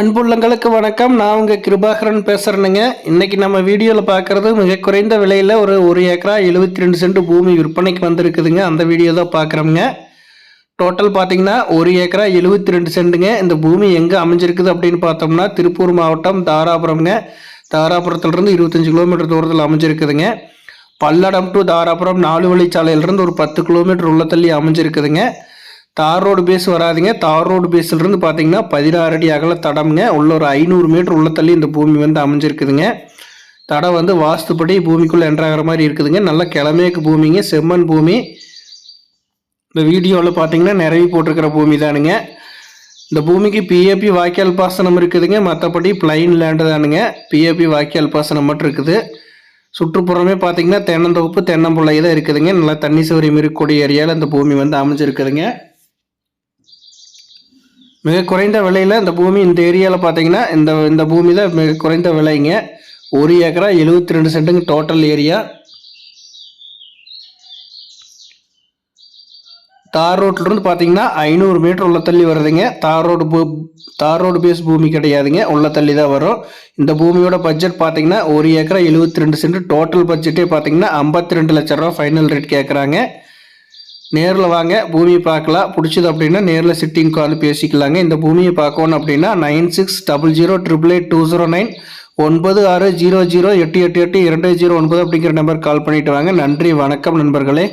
அன்புள்ளங்களுக்கு வணக்கம். நான் உங்கள் கிருபாகரன் பேசுகிறேனுங்க இன்றைக்கி நம்ம வீடியோவில் பார்க்குறது மிக குறைந்த விலையில் ஒரு ஒரு ஏக்கரா எழுபத்தி ரெண்டு சென்ட் பூமி விற்பனைக்கு வந்திருக்குதுங்க. அந்த வீடியோ தான் பார்க்குறோங்க டோட்டல் பார்த்தீங்கன்னா ஒரு ஏக்கரா எழுபத்தி ரெண்டு சென்ட்டுங்க. இந்த பூமி எங்கே அமைஞ்சிருக்குது அப்படின்னு பார்த்தோம்னா திருப்பூர் மாவட்டம் தாராபுரம்ங்க. தாராபுரத்துலேருந்து இருபத்தஞ்சி கிலோமீட்டர் தூரத்தில் அமைஞ்சிருக்குதுங்க. பல்லடம் டு தாராபுரம் நாலு வழிச்சாலையிலேருந்து ஒரு பத்து கிலோமீட்டர் உள்ள தள்ளி அமைஞ்சிருக்குதுங்க. தார் ரோடு பேஸ் வராதுங்க. தார் ரோடு பேஸ்லேருந்து பார்த்தீங்கன்னா பதினாறு அடி அகல தடம்ங்க. உள்ள ஒரு ஐநூறு மீட்டர் உள்ள தள்ளி இந்த பூமி வந்து அமைஞ்சிருக்குதுங்க. தடம் வந்து வாஸ்துப்படி பூமிக்குள்ளே என்றாகிற மாதிரி இருக்குதுங்க. நல்ல கிழமேக்கு பூமிங்க. செம்மண் பூமி. இந்த வீடியோவில் பார்த்தீங்கன்னா நிறைவு போட்டிருக்கிற பூமி தானுங்க. இந்த பூமிக்கு பிஏபி வாய்க்கால் பாசனம் இருக்குதுங்க. மற்றபடி பிளைன் லேண்டு தானுங்க. பிஏபி வாய்க்கால் பாசனம் மட்டும் இருக்குது. சுற்றுப்புறமே பார்த்தீங்கன்னா தென்னந்தோப்பு தென்னம்புள்ளை தான் இருக்குதுங்க. நல்லா தண்ணி சௌரியம் இருக்கக்கூடிய ஏரியாவில் இந்த பூமி வந்து அமைஞ்சிருக்குதுங்க. மிக குறைந்த விலையில் இந்த பூமி இந்த ஏரியாவில் பார்த்தீங்கன்னா இந்த இந்த பூமி தான் மிக குறைந்த விலைங்க. ஒரு ஏக்கரா எழுபத்தி ரெண்டு சென்ட்டுங்க டோட்டல் ஏரியா. தார் ரோட்லேருந்து பார்த்தீங்கன்னா ஐநூறு மீட்டர் உள்ள தள்ளி வருதுங்க. தார் ரோடு பூ தார் ரோடு பேஸ் பூமி கிடையாதுங்க. உள்ள தள்ளி தான் வரும். இந்த பூமியோட பட்ஜெட் பார்த்தீங்கன்னா ஒரு ஏக்கரா எழுபத்தி ரெண்டு சென்ட். டோட்டல் பட்ஜெட்டே பார்த்தீங்கன்னா ஐம்பத்தி ரெண்டு லட்ச ரூபா ஃபைனல் ரேட் கேட்குறாங்க நேரில் வாங்க பூமியை பார்க்கலாம். பிடிச்சது அப்படின்னா நேரில் சிட்டிங் கால் பேசிக்கலாங்க. இந்த பூமியை பார்க்கணும் அப்படின்னா nine six double zero triple eight two zero nine ஒன்பது ஆறு ஜீரோ ஜீரோ எட்டு எட்டு எட்டு இரண்டு ஜீரோ ஒன்பது அப்படிங்கிற நம்பர் கால் பண்ணிட்டு வாங்க. நன்றி வணக்கம் நண்பர்களே.